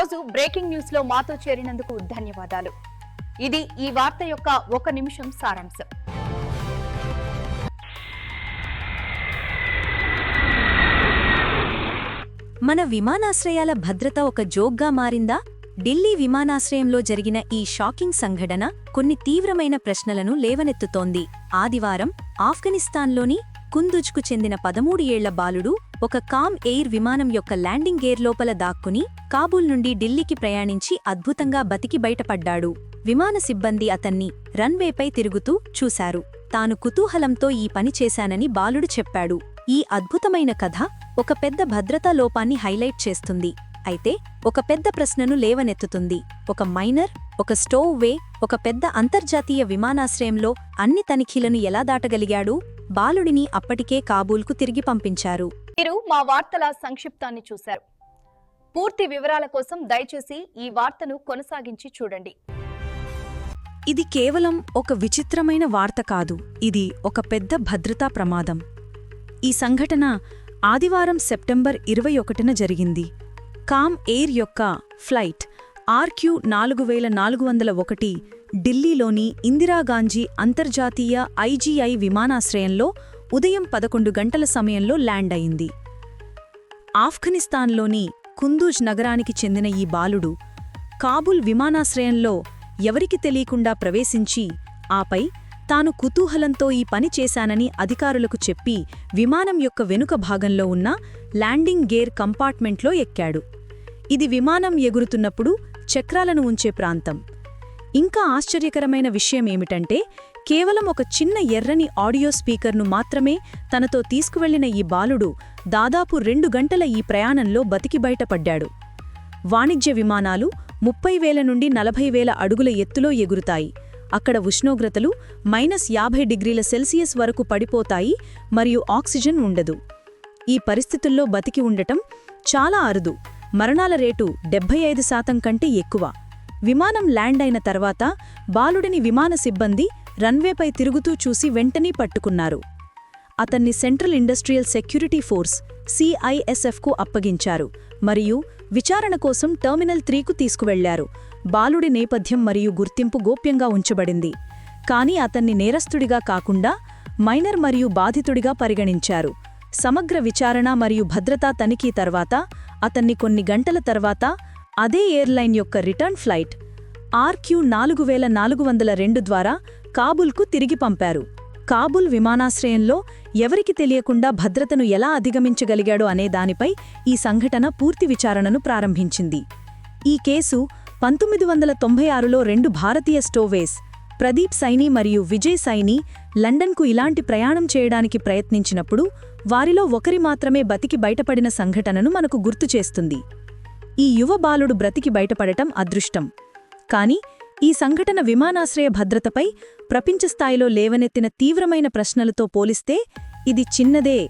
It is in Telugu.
ఈరోజు బ్రేకింగ్ న్యూస్లో మాతో చేరినందుకు ధన్యవాదాలు. ఇది ఈ వార్త యొక్క ఒక నిమిషం సారాంశం. మన విమానాశ్రయాల భద్రత ఒక జోక్గా మారిందా? ఢిల్లీ విమానాశ్రయంలో జరిగిన ఈ షాకింగ్ సంఘటన కొన్ని తీవ్రమైన ప్రశ్నలను లేవనెత్తుతోంది. ఆదివారం ఆఫ్ఘనిస్తాన్లోని కుందుజ్కు చెందిన పదమూడు ఏళ్ళ బాలుడు ఒక కామ్ ఎయిర్ విమానం యొక్క ల్యాండింగ్ గేర్ లోపల దాక్కుని కాబూల్ నుండి ఢిల్లీకి ప్రయాణించి అద్భుతంగా బతికి బయటపడ్డాడు. విమాన సిబ్బంది అతన్ని రన్వేపై తిరుగుతూ చూశారు. తాను కుతూహలంతో ఈ పని చేశానని బాలుడు చెప్పాడు. ఈ అద్భుతమైన కథ ఒక పెద్ద భద్రతా లోపాన్ని హైలైట్ చేస్తుంది. అయితే ఒక పెద్ద ప్రశ్నను లేవనెత్తుతుంది. ఒక మైనర్ ఒక స్టోవ్ వే ఒక పెద్ద అంతర్జాతీయ విమానాశ్రయంలో అన్ని తనిఖీలను ఎలా దాటగలిగాడు? బాలుడిని అప్పటికే కాబూల్కు తిరిగి పంపించారు. మీరు మా వార్తల సంక్షిప్తాన్ని చూశారు. పూర్తి వివరాల కోసం దయచేసి ఈ వార్తను కొనసాగించి చూడండి. ఇది కేవలం ఒక విచిత్రమైన వార్త కాదు ఇది ఒక పెద్ద భద్రతా ప్రమాదం. ఈ సంఘటన ఆదివారం సెప్టెంబర్ ఇరవై ఒకటిన జరిగింది. కామ్ ఎయిర్ యొక్క ఫ్లైట్ ఆర్క్యూ నాలుగు వేల నాలుగు వందల ఒకటి ఢిల్లీలోని ఇందిరాగాంధీ అంతర్జాతీయ ఐజీఐ విమానాశ్రయంలో ఉదయం పదకొండు గంటల సమయంలో ల్యాండ్ అయింది. ఆఫ్ఘనిస్తాన్లోని కుందూజ్ నగరానికి చెందిన ఈ బాలుడు కాబుల్ విమానాశ్రయంలో ఎవరికి తెలియకుండా ప్రవేశించి ఆపై తాను కుతూహలంతో ఈ పని చేశానని అధికారులకు చెప్పి విమానం యొక్క వెనుక భాగంలో ఉన్న ల్యాండింగ్ గేర్ కంపార్ట్మెంట్లో ఎక్కాడు. ఇది విమానం ఎగురుతున్నప్పుడు చక్రాలను ఉంచే ప్రాంతం. ఇంకా ఆశ్చర్యకరమైన విషయం ఏమిటంటే కేవలం ఒక చిన్న ఎర్రని ఆడియో స్పీకర్ను మాత్రమే తనతో తీసుకువెళ్ళిన ఈ బాలుడు దాదాపు రెండు గంటల ఈ ప్రయాణంలో బతికి బయటపడ్డాడు. వాణిజ్య విమానాలు ముప్పై వేల నుండి నలభై వేల అడుగుల ఎత్తులో ఎగురుతాయి. అక్కడ ఉష్ణోగ్రతలు మైనస్ యాభై డిగ్రీల సెల్సియస్ వరకు పడిపోతాయి మరియు ఆక్సిజన్ ఉండదు. ఈ పరిస్థితుల్లో బతికి ఉండటం చాలా అరుదు. మరణాల రేటు డెబ్బై ఐదు శాతం కంటే ఎక్కువ. విమానం ల్యాండ్ అయిన తర్వాత బాలుడిని విమాన సిబ్బంది రన్వేపై తిరుగుతూ చూసి వెంటనే పట్టుకున్నారు. అతన్ని సెంట్రల్ ఇండస్ట్రియల్ సెక్యూరిటీ ఫోర్స్ సిఐఎస్ఎఫ్కు అప్పగించారు మరియు విచారణ కోసం టర్మినల్ త్రీకు తీసుకువెళ్ళారు. బాలుడి నేపథ్యం మరియు గుర్తింపు గోప్యంగా ఉంచబడింది. కానీ అతన్ని నేరస్తుడిగా కాకుండా మైనర్ మరియు బాధితుడిగా పరిగణించారు. సమగ్ర విచారణ మరియు భద్రతా తనిఖీ తర్వాత అతన్ని కొన్ని గంటల తర్వాత అదే ఎయిర్లైన్ యొక్క రిటర్న్ ఫ్లైట్ ఆర్క్యూ నాలుగు వేల నాలుగు వందల రెండు ద్వారా కాబుల్కు తిరిగి పంపారు. కాబుల్ విమానాశ్రయంలో ఎవరికి తెలియకుండా భద్రతను ఎలా అధిగమించగలిగాడో అనే దానిపై ఈ సంఘటన పూర్తి విచారణను ప్రారంభించింది. ఈ కేసు పంతొమ్మిది వందల తొంభై ఆరులో రెండు భారతీయ స్టోవేస్ ప్రదీప్ సైని మరియు విజయ్ సైని లండన్కు ఇలాంటి ప్రయాణం చేయడానికి ప్రయత్నించినప్పుడు వారిలో ఒకరి మాత్రమే బతికి బయటపడిన సంఘటనను మనకు గుర్తు చేస్తుంది. ఈ యువ బాలుడు బ్రతికి బయటపడటం అదృష్టం. కాని ఈ సంఘటన విమానాశ్రయ భద్రతపై ప్రపంచస్థాయిలో లేవనెత్తిన తీవ్రమైన ప్రశ్నలతో పోలిస్తే ఇది చిన్నదే